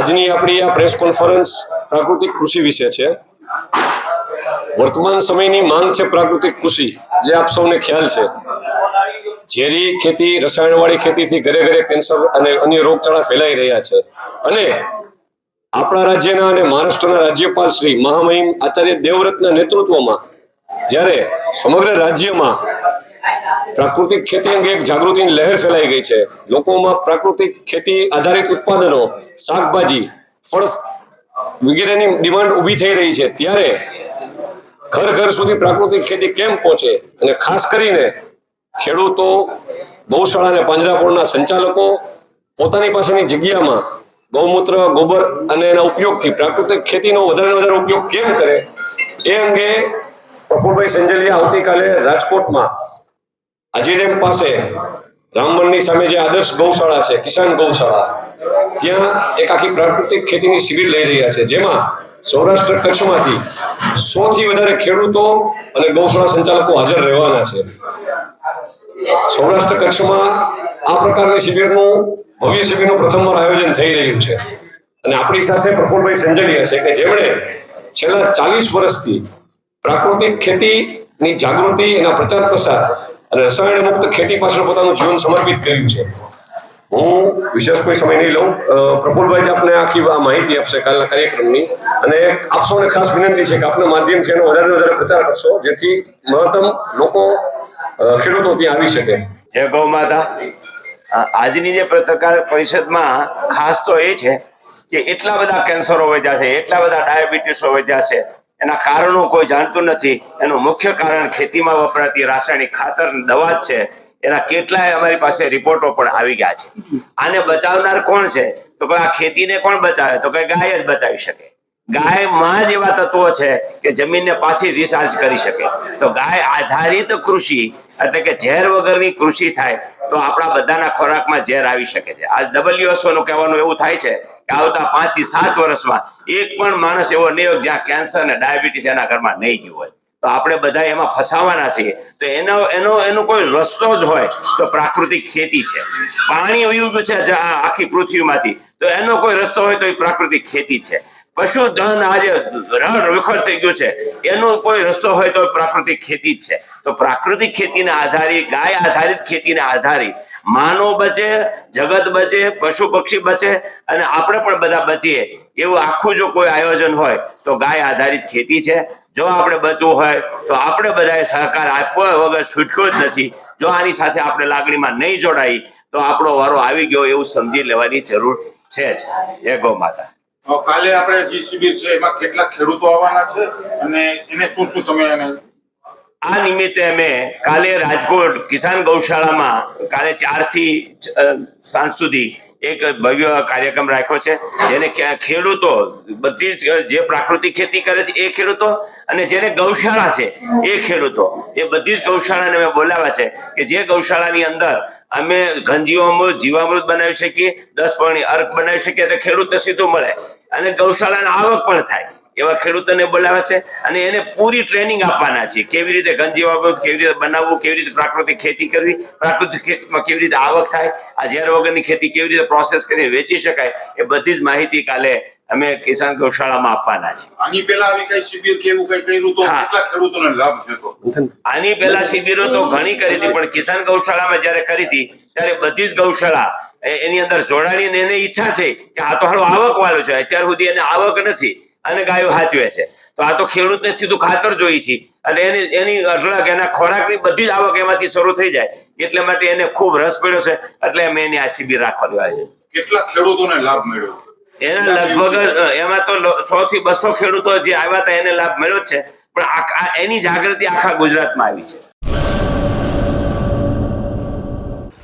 આજની આપણી આ પ્રેસ કોન્ફરન્સ પ્રાકૃતિક કૃષિ વિશે છે. વર્તમાન સમયની માંગ છે પ્રાકૃતિક કૃષિ, જે આપ સૌને ખ્યાલ છે. ઝેરી ખેતી, રસાયણવાળી ખેતીથી ઘરે ઘરે કેન્સર અને અન્ય રોગચાળા ફેલાઈ રહ્યા છે. અને આપણા રાજ્યના અને મહારાષ્ટ્રના રાજ્યપાલ શ્રી મહામહિમ આચાર્ય દેવવ્રતના નેતૃત્વમાં જ્યારે સમગ્ર રાજ્યમાં પ્રાકૃતિક ખેતી અંગે એક જાગૃતિની લહેર ફેલાઈ ગઈ છે. લોકોમાં પ્રાકૃતિક ખેતી આધારિત ઉત્પાદનો, શાકભાજી, ફળ વગેરેની ડિમાન્ડ ઊભી થઈ રહી છે. ત્યારે ઘર ઘર સુધી પ્રાકૃતિક ખેતી કેમ પહોંચે અને ખાસ કરીને ખેડૂતો, ગૌશાળા અને પાંજરાપોળના સંચાલકો પોતાની પાસેની જગ્યામાં ગૌમૂત્ર, ગોબર અને એના ઉપયોગથી પ્રાકૃતિક ખેતીનો વધારે વધારે ઉપયોગ કેમ કરે એ અંગે પ્રફુલભાઈ સંજલિયા આવતીકાલે રાજકોટમાં આજી ડેમ પાસે રામવનની સામે જે આદર્શ ગૌશાળા છે, કિસાન ગૌશાળા, ત્યાં એક આખી પ્રાકૃતિક ખેતીની શિબિર લઈ રહ્યા છે. જેમાં સૌરાષ્ટ્ર કચ્છમાંથી સો થી વધારે ખેડૂતો અને ગૌશાળા સંચાલકો હાજર રહેવાના છે. સૌરાષ્ટ્ર કચ્છમાં આ પ્રકારની શિબિરનું ભવ્ય શિબિરનું પ્રથમવાર આયોજન થઈ રહ્યું છે. અને આપણી સાથે પ્રફુલભાઈ સંજલિયા છે કે જેમણે છેલ્લા ચાલીસ વર્ષથી પ્રાકૃતિક ખેતીની જાગૃતિ એના પ્રચાર પ્રસાર રસાયણ મુક્ત ખેતી પાછળ પોતાનું જીવન સમર્પિત કર્યું છે. હું વિશેષ કોઈ સમય નહીં લઉં. પ્રફુલભાઈ આપને આખી આ માહિતી આપશે કાલના કાર્યક્રમની. અને આપ સૌને ખાસ વિનંતી છે કે આપના માધ્યમથી એનો વધારે વધારે પ્રચાર કરશો, જેથી મહત્તમ લોકો ખેડૂતો ત્યાં આવી શકે. જય ગૌ માતા આજની જે પત્રકાર પરિષદમાં ખાસ તો એ છે કે એટલા બધા કેન્સરો વધ્યા છે, એટલા બધા ડાયાબિટીસો વધ્યા છે એના કારણો કોઈ જાણતું નથી. એનું મુખ્ય કારણ ખેતીમાં વપરાતી રાસાયણિક ખાતર દવા છે. એના કેટલાય અમારી પાસે રિપોર્ટો પણ આવી ગયા છે. આને બચાવનાર કોણ છે? તો કે આ ખેતીને કોણ બચાવે? તો કે ગાય જ બચાવી શકે. ગાયમાં જ એવા તત્વો છે કે જમીનને પાછી રિચાર્જ કરી શકે. તો ગાય આધારિત કૃષિ, એટલે કે ઝેર વગરની કૃષિ થાય તો આપણા બધાના ખોરાકમાં ઝેર આવી શકે છે. આ ડબલ્યુએસઓનું કહેવાનું એવું થાય છે કે આવતા પાંચથી સાત વર્ષમાં એક પણ માણસ એવો નહીં હોય જ્યાં કેન્સર અને ડાયાબિટીસ એના ઘરમાં નહીં ગયું હોય. તો આપણે બધા એમાં ફસાવાના છીએ. તો એનો એનો એનો કોઈ રસ્તો જ હોય તો પ્રાકૃતિક ખેતી છે. પાણી વયું છે આખી પૃથ્વીમાંથી. તો એનો કોઈ રસ્તો હોય તો એ પ્રાકૃતિક ખેતી છે. પશુધન આજે રણ વિખર થઈ ગયું છે. એનો કોઈ રસ્તો હોય તો પ્રાકૃતિક ખેતી જ છે. તો પ્રાકૃતિક ખેતીને આધારિત ગાય આધારિત ખેતીને આધારિત માનવ બચે, જગત બચે, પશુ પક્ષી બચે અને આપણે પણ બધા બચીએ. એવું આખું જો કોઈ આયોજન હોય, તો ગાય આધારિત ખેતી છે. જો આપણે બચવું હોય, તો આપણે બધાએ સહકાર આપ્યો વગર છૂટકો જ નથી. જો આની સાથે આપણે લાગણીમાં નહીં જોડાઈ, તો આપણો વારો આવી ગયો એવું સમજી લેવાની જરૂર છે જ. જય ગૌ માતા. કાલે આપણે જે શિબિર છે, એમાં કેટલા ખેડૂતો આવવાના છે? અને એને શું શું તમે આ નિમિત્તે અમે કાલે રાજકોટ કિસાન ગૌશાળામાં કાલે ચારથી સાંજ સુધી એક ભવ્ય કાર્યક્રમ રાખ્યો છે, જેને ખેડૂતો બધી જે પ્રાકૃતિક ખેતી કરે છે એ ખેડૂતો અને જેને ગૌશાળા છે એ ખેડૂતો, એ બધી જ ગૌશાળાને અમે બોલાવ્યા છે કે જે ગૌશાળાની અંદર અમે ઘનજીવામૃત, જીવામૃત બનાવી શકીએ દસ પાણી અર્ક બનાવી શકીએ, એટલે ખેડૂતને સીધું મળે અને ગૌશાળાને આવક પણ થાય. એવા ખેડૂતોને બોલાવે છે અને એને પૂરી ટ્રેનિંગ આપવાના છે. કેવી રીતે ગંજીવામૃત કેવી રીતે બનાવવું કેવી રીતે પ્રાકૃતિક ખેતી કરવી પ્રાકૃતિક ખેતીમાં કેવી રીતે આવક થાય આ ઝેર વગરની ખેતી કેવી રીતે પ્રોસેસ કરીને વેચી શકાય એ બધી જ માહિતી કાલે અમે કિસાન ગૌશાળામાં આપવાના છે. આની પહેલા આવી કઈ શિબિર કે એવું કઈ કર્યું તો કેટલા ખેડૂતોને લાભ થયો? આની પહેલા શિબિરો તો ઘણી કરી હતી પણ કિસાન ગૌશાળામાં જ્યારે કરી હતી ત્યારે બધી જ ગૌશાળા એની અંદર જોડાણી અને એને ઈચ્છા થઈ કે આ તો હાલ આવક વાળો છે અત્યાર સુધી એને આવક નથી. અને ગાયો હાચવે છે. તો આ તો ખેડૂતને સીધું ખાતર જોઈએ છે. અને એની એની અઢળક એના ખોરાકની બધી જ આવક એમાંથી શરૂ થઈ જાય. એટલે માટે એને ખૂબ રસ પડ્યો છે. એટલે અમે એની આ શિબિર રાખવાનું આવે છે. કેટલા ખેડૂતોને લાભ મળ્યો? એના લગભગ એમાં તો સો થી બસો ખેડૂતો જે આવ્યા હતા એને લાભ મળ્યો છે. પણ એની જાગૃતિ આખા ગુજરાતમાં આવી છે.